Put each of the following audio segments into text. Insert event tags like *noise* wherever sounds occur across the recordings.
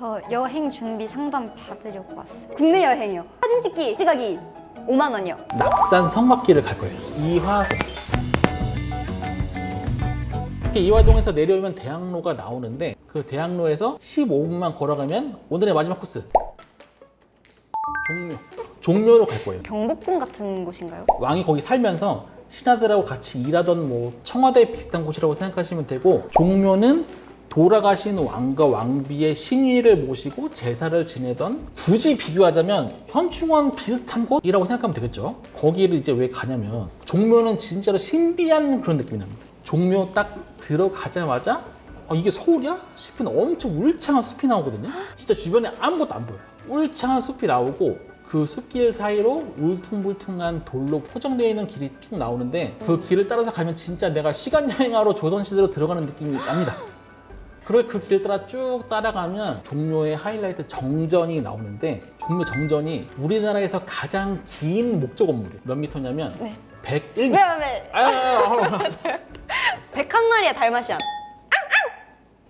저 여행 준비 상담 받으려고 왔어요. 국내 여행이요. 사진 찍기, 지각이 5만 원이요. 낙산 성막길을 갈 거예요. 이화 이렇게 이화동에서 내려오면 대학로가 나오는데 그 대학로에서 15분만 걸어가면 오늘의 마지막 코스 종묘 종묘로 갈 거예요. 경복궁 같은 곳인가요? 왕이 거기 살면서 신하들하고 같이 일하던 뭐 청와대 비슷한 곳이라고 생각하시면 되고 종묘는 돌아가신 왕과 왕비의 신위를 모시고 제사를 지내던 굳이 비교하자면 현충원 비슷한 곳이라고 생각하면 되겠죠. 거기를 이제 왜 가냐면 종묘는 진짜로 신비한 그런 느낌이 납니다. 종묘 딱 들어가자마자 어, 이게 서울이야? 싶은 엄청 울창한 숲이 나오거든요. 진짜 주변에 아무것도 안 보여요. 울창한 숲이 나오고 그 숲길 사이로 울퉁불퉁한 돌로 포장되어 있는 길이 쭉 나오는데 그 길을 따라서 가면 진짜 내가 시간 여행하러 조선시대로 들어가는 느낌이 납니다. 그리고 그길 따라 쭉 따라가면 종묘의 하이라이트 정전이 나오는데 종묘 정전이 우리나라에서 가장 긴 목조 건물이에요. 몇 미터냐면 네. 101m. 왜, 왜? 아, 아, 아, 아. 백한 마리의 달마시안.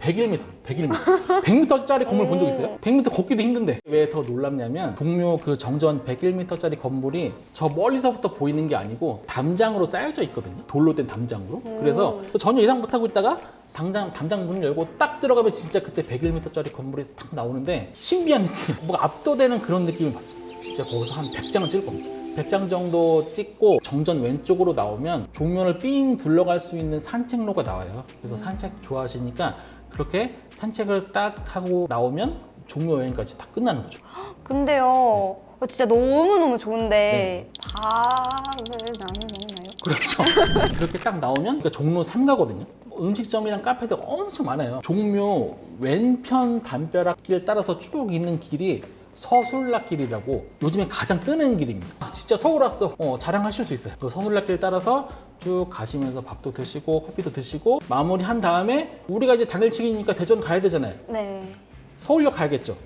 101m, 101m. 100m짜리 건물 본 적 있어요? 100m 걷기도 힘든데. 왜 더 놀랍냐면 종묘 그 정전 101m짜리 건물이 저 멀리서부터 보이는 게 아니고 담장으로 쌓여져 있거든요. 돌로 된 담장으로. 그래서 전혀 예상 못 하고 있다가 당장 담장 문을 열고 딱 들어가면 진짜 그때 101m짜리 건물이 탁 나오는데 신비한 느낌, 뭐가 압도되는 그런 느낌을 받습니다. 진짜 거기서 한 100장은 찍을 겁니다. 100장 정도 찍고 정전 왼쪽으로 나오면 종묘를 삥 둘러갈 수 있는 산책로가 나와요. 그래서 산책 좋아하시니까 그렇게 산책을 딱 하고 나오면 종묘 여행까지 다 끝나는 거죠. *gasps* 근데요, 어, 진짜 너무너무 좋은데 밥을 나는 먹나요? 그렇죠. *laughs* 그렇게 딱 나오면 그러니까 종로 3가거든요. 음식점이랑 카페들 엄청 많아요. 종묘 왼편 담벼락길 따라서 쭉 있는 길이 서술락길이라고 요즘에 가장 뜨는 길입니다. 아, 진짜 서울 왔어. 어, 자랑하실 수 있어요. 그 서술락길 따라서 쭉 가시면서 밥도 드시고 커피도 드시고 마무리 한 다음에 우리가 이제 당일치기니까 대전 가야 되잖아요. 네. 서울역 가야겠죠.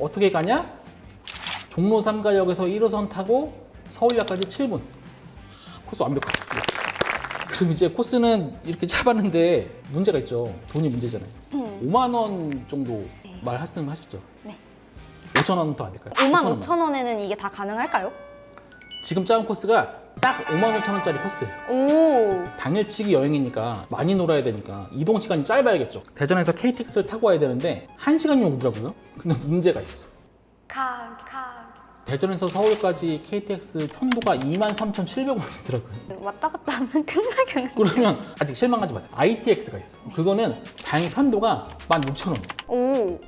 어떻게 가냐? 종로 3가역에서 1호선 타고 서울역까지 7분. 코스 완벽하죠. 그럼 이제 코스는 이렇게 잡았는데 문제가 있죠. 돈이 문제잖아요. 5만 원 정도 말씀을 하셨죠. 네. 5천 원 더 안 될까요? 5만 5천 원만. 5천 원에는 이게 다 가능할까요? 지금 짜온 코스가 딱 5만 5천 원짜리 코스예요. 오. 당일치기 여행이니까 많이 놀아야 되니까 이동 시간이 짧아야겠죠. 대전에서 KTX를 타고 와야 되는데 1시간이 오더라고요. 근데 문제가 있어. 가, 가. 대전에서 서울까지 KTX 편도가 23,700원이더라고요. 왔다 갔다 하면 끝나겠네. 그러면 아직 실망하지 마세요. ITX가 있어. 그거는 다행히 편도가 16,000원. 오.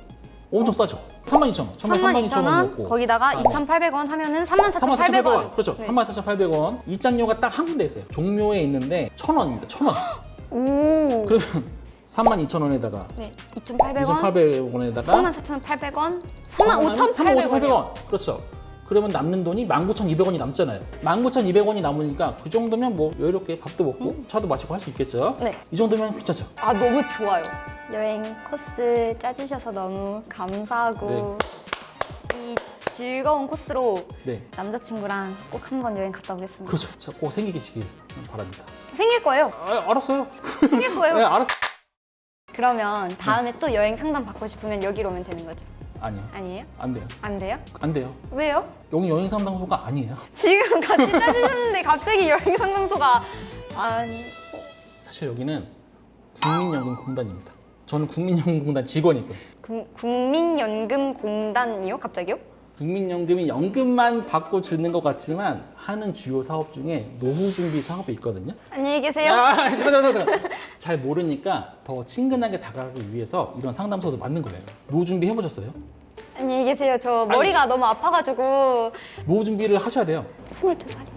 엄청 싸죠. 32,000원. 32,000원, 32,000원이었고. 거기다가 2,800원 하면은 34,800원. 그렇죠. 네. 34,800원. 입장료가 딱 한 군데 있어요. 종묘에 있는데 1,000원입니다. 1,000원. 오. 그러면 32,000원에다가 네. 2,800원. 2,800원에다가 34,800원. 35,800원이요. 35,800원. 그렇죠. 그러면 남는 돈이 19,200원이 남잖아요. 19,200원이 남으니까 그 정도면 뭐 여유롭게 밥도 먹고 차도 마시고 할 수 있겠죠. 네. 이 정도면 괜찮죠. 아, 너무 좋아요. 여행 코스 짜주셔서 너무 감사하고 이 즐거운 코스로 네. 남자친구랑 꼭 한 번 여행 갔다 오겠습니다. 그렇죠. 자, 꼭 생기시길 바랍니다. 생길 거예요. 아, 알았어요. 생길 거예요. *laughs* 네, 알았어. 그러면 다음에 또 여행 상담 받고 싶으면 여기로 오면 되는 거죠? 아니요. 아니에요? 안 돼요. 안 돼요? 안 돼요. 왜요? 여기 여행 상담소가 아니에요. 지금 *laughs* 같이 짜주셨는데 갑자기 여행 상담소가 아니 사실 여기는 국민연금공단입니다. 저는 국민연금공단 직원이고요. 구- 국민연금공단이요? 갑자기요? 국민연금이 연금만 받고 주는 것 같지만 하는 주요 사업 중에 노후 준비 사업이 있거든요. 안녕히 계세요. 아, 잠깐, 잠깐, 잠깐. 잘 모르니까 더 친근하게 다가가기 위해서 이런 상담소도 맞는 거예요. 노후 준비 해보셨어요? 안녕히 계세요. 저 머리가 너무 아파가지고 노후 준비를 하셔야 돼요. 22살이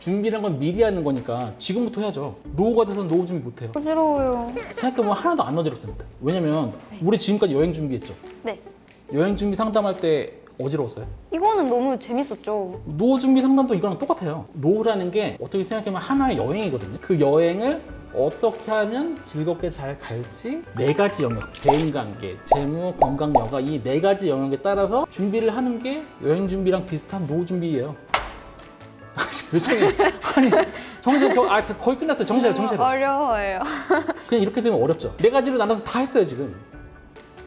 준비란 건 미리 하는 거니까 지금부터 해야죠. 노후가 돼서 노후 준비 못 해요. 어지러워요. 생각해보면 하나도 안 어지럽습니다. 왜냐면 우리 지금까지 여행 준비했죠. 네. 여행 준비 상담할 때 어지러웠어요? 이거는 너무 재밌었죠. 노후 준비 상담도 이거랑 똑같아요. 노후라는 게 어떻게 생각하면 하나의 여행이거든요. 그 여행을 어떻게 하면 즐겁게 잘 갈지 네 가지 영역, 대인관계, 재무, 건강, 여가 이 네 가지 영역에 따라서 준비를 하는 게 여행 준비랑 비슷한 노후 준비예요. 왜 정해? 아니 정신 저아 거의 끝났어요. 정신 정신. 어려워요. 그냥 이렇게 되면 어렵죠. 네 가지로 나눠서 다 했어요 지금.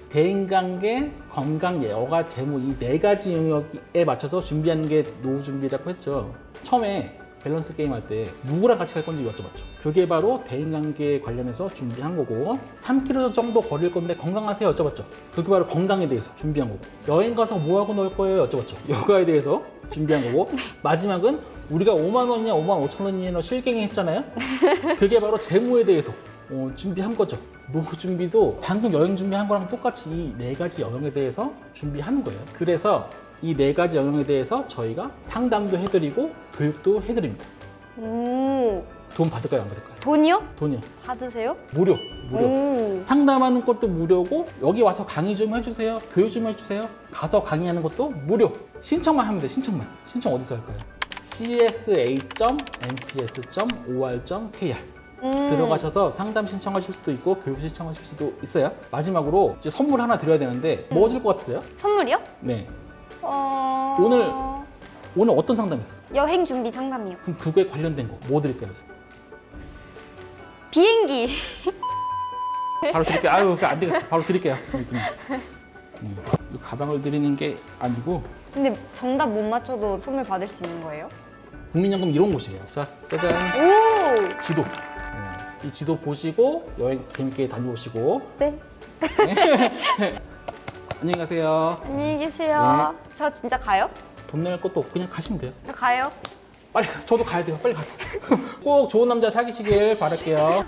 대인관계, 건강, 여가, 재무 이 네 가지 영역에 맞춰서 준비하는 게 노후 준비라고 했죠. 처음에 밸런스 게임 할 때 누구랑 같이 갈 건지 여쭤봤죠. 그게 바로 대인관계 관련해서 준비한 거고 3km 정도 걸을 건데 건강하세요 여쭤봤죠. 그게 바로 건강에 대해서 준비한 거고 여행 가서 뭐 하고 놀 거예요 여쭤봤죠. *laughs* 여가에 대해서 준비한 거고 마지막은 우리가 5만 원이냐 5만 5천 원이냐 실갱이 했잖아요. 그게 바로 재무에 대해서 어, 준비한 거죠. 노후 준비도 방금 여행 준비한 거랑 똑같이 이 네 가지 영역에 대해서 준비하는 거예요. 그래서 이 네 가지 영역에 대해서 저희가 상담도 해드리고 교육도 해드립니다. 오. 돈 받을까요, 안 받을까요? 돈이요? 돈이요. 받으세요? 무료, 무료. 오. 상담하는 것도 무료고 여기 와서 강의 좀 해주세요. 교육 좀 해주세요. 가서 강의하는 것도 무료. 신청만 하면 돼. 신청만. 신청 어디서 할까요? csa.mps.or.kr 음. 들어가셔서 상담 신청하실 수도 있고 교육 신청하실 수도 있어요. 마지막으로 이제 선물 하나 드려야 되는데 뭐 줄 것 같으세요? 선물이요? 네. 어. 오늘- 오늘 어떤 상담 있어? 여행 준비 상담이요. 그럼 그거에 관련된 거 뭐 드릴까요? 비행기. *laughs* 바로 드릴게요. 아유, 그안 되겠어. 바로 드릴게요. 음, 이 가방을 드리는 게 아니고 근데 정답 못 맞춰도 선물 받을 수 있는 거예요? 국민연금 이런 곳이에요. 자, 짜잔. 오. 지도. 어, 이 지도 보시고 여행 재밌게 다녀오시고 네. *laughs* 안녕히 가세요. 안녕히 계세요. 저 진짜 가요? 돈 낼 것도 없고 그냥 가시면 돼요. 저 가요? 빨리 저도 가야 돼요. 빨리 가세요. *laughs* 꼭 좋은 남자 사귀시길 바랄게요.